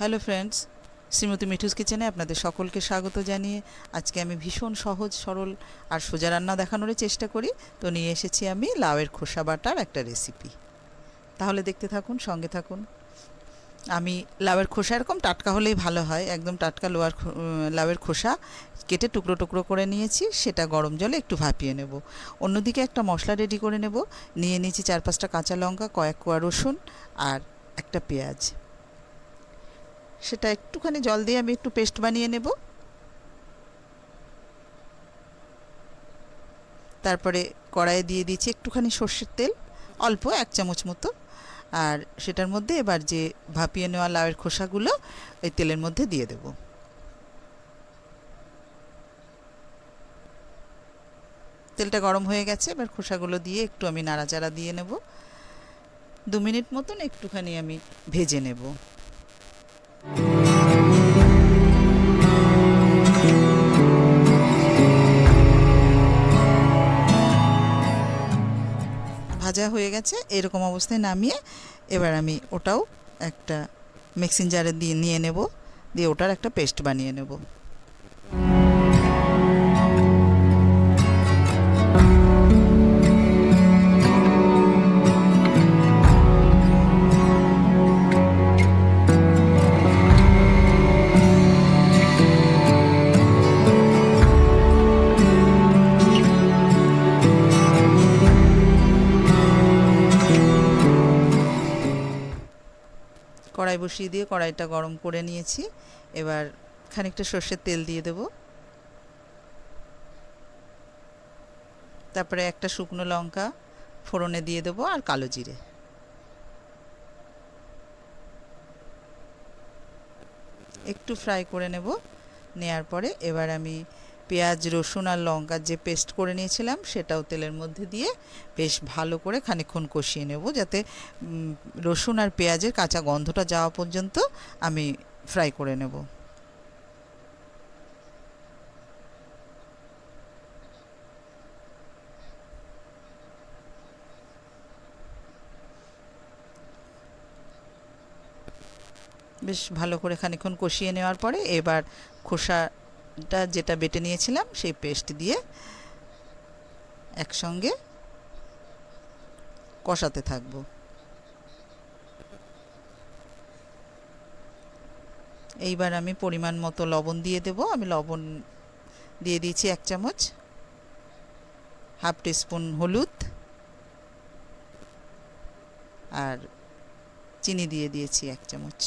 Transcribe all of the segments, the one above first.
Hello friends Shrimati Mithu's কিচেনে আপনাদের সকলকে স্বাগত জানিয়ে আজকে আমি ভীষণ সহজ, সরল আর সোজা রান্না দেখানোর চেষ্টা করি। তো নিয়ে এসেছি আমি লাউয়ের খোসা বাটার একটা রেসিপি তাহলে দেখতে থাকুন, সঙ্গে থাকুন। আমি লাউয়ের খোসা এরকম টাটকা হলেই ভালো হয়। একদম টাটকা লোয়ার লাউয়ের খোসা কেটে টুকরো টুকরো করে নিয়েছি, সেটা গরম জলে একটু ভাপিয়ে নেব। অন্যদিকে একটা মশলা রেডি করে নেব। নিয়ে নিয়েছি চার পাঁচটা কাঁচা লঙ্কা, কয়েক কোয়া রসুন আর একটা পেঁয়াজ। সেটা একটুখানি জল দিয়ে আমি একটু পেস্ট বানিয়ে নেব। তারপরে কড়াইয়ে দিয়ে দিয়েছি একটুখানি সর্ষের তেল, অল্প এক চামচ মতো। আর সেটার মধ্যে এবার যে ভাপিয়ে নেওয়া লাউয়ের খোসাগুলো ওই তেলের মধ্যে দিয়ে দেব। তেলটা গরম হয়ে গেছে, এবার খোসাগুলো দিয়ে একটু আমি নাড়াচাড়া দিয়ে নেব। দু মিনিট মতন একটুখানি আমি ভেজে নেব। ভাজা হয়ে গেছে, এরকম অবস্থায় নামিয়ে এবার আমি ওটাও একটা মিক্সিং জারে দিয়ে, নিয়ে নেব, দিয়ে ওটার একটা পেস্ট বানিয়ে নেব। কড়াই বসিয়ে দিয়ে কড়াইটা গরম করে নিয়েছি। এবার খানিকটা সর্ষের তেল দিয়ে দেব। তারপরে একটা শুকনো লঙ্কা ফোড়নে দিয়ে দেবো আর কালো জিরে। একটু ফ্রাই করে নেব। নেয়ার পরে এবার আমি পেঁয়াজ, রসুন আর লঙ্কার যে পেস্ট করে নিয়েছিলাম সেটাও তেলের মধ্যে দিয়ে বেশ ভালো করে খানিকক্ষণ কষিয়ে নেব যাতে রসুন আর পেঁয়াজের কাঁচা গন্ধটা যাওয়া পর্যন্ত আমি ফ্রাই করে নেব। বেশ ভালো করে খানিকক্ষণ কষিয়ে নেওয়ার পরে এবার খোসাটা যেটা বেটে নিয়েছিলাম, সেই পেস্ট দিয়ে একসঙ্গে কষাতে থাকব। এইবার আমি পরিমাণ মতো লবণ দিয়ে দেব। আমি লবণ দিয়ে দিয়েছি এক চামচ, হাফ টিস্পুন হলুদ আর চিনি দিয়ে দিয়েছি এক চামচ।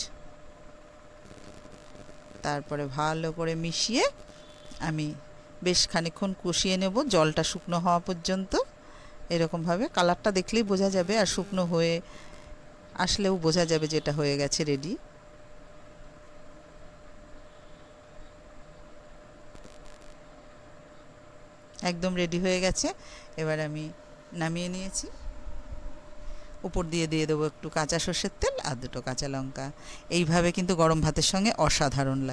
তারপরে ভালো করে মিশিয়ে আমি বেশ খানিকক্ষণ কষিয়ে নেব। জলটা শুকনো হওয়া পর্যন্ত। এরকমভাবে কালারটা দেখলেই বোঝা যাবে আর শুকনো হয়ে আসলেও বোঝা যাবে যেটা হয়ে গেছে রেডি একদম রেডি হয়ে গেছে। এবার আমি নামিয়ে নিয়েছি। উপর দিয়ে দিয়ে দেবো একটু কাঁচা সর্ষের তেল আর দুটো কাঁচা লঙ্কা। এইভাবে কিন্তু গরম ভাতের সঙ্গে অসাধারণ লাগে।